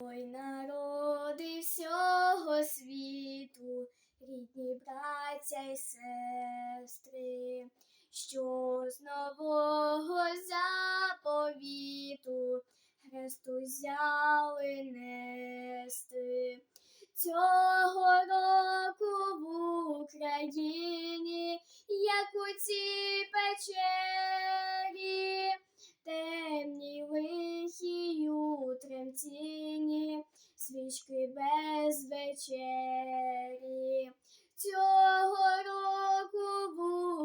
Ой, народи всього світу, рідні браття й сестри, що з нового заповіту Хресту взяли нести. Цього року в Україні, як у цій печері, свічки без вечері. Цього року в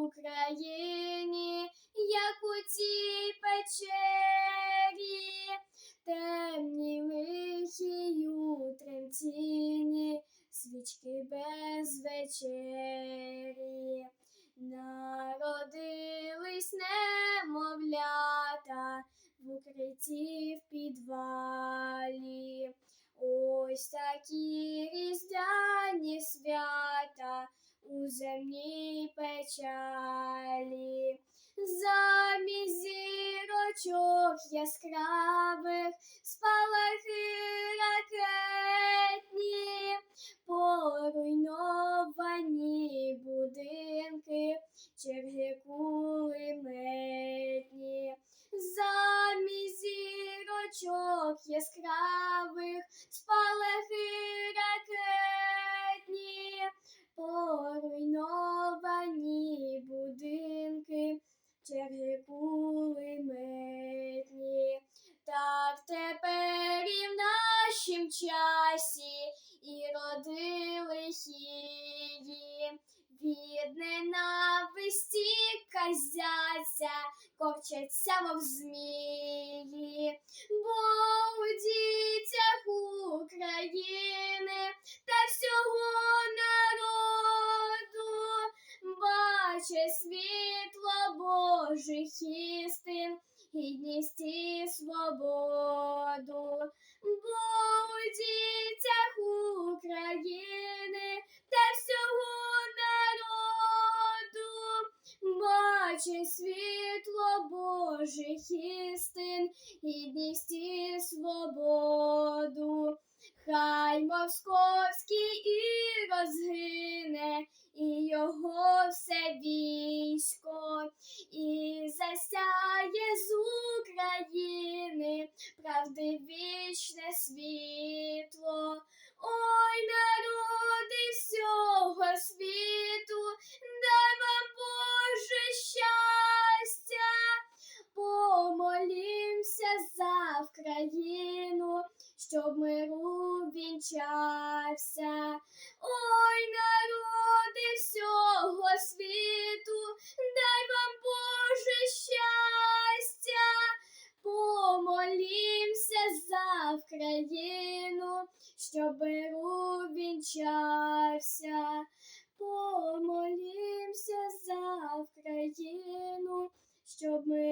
Україні, як у цій печері, темні лихі у свічки без вечері. Народились немовлята в укритті Ось такі різдвяні свята у земній печалі. Замість зірочок яскравих спалахи ракетні, поруйновані будинки, черги кулеметні. Замість зірочок яскравих черги кулеметні. Так тепер і в нашім часі і родили її. Від ненависті казяться, ковчаться, мов змії, бо у дітях України та всього народу бачить світло Божих істин, гідність і свободу, бо дітях України та всього народу бачить світло Божих істин, гідність і свободу. Хай московський і розгине, і його все військо, щоб миру вінчався. Ой, народи всього світу, дай вам Боже щастя, помолімся за Вкраїну, щоб миру вінчався. Помолімся за Вкраїну, щоб ми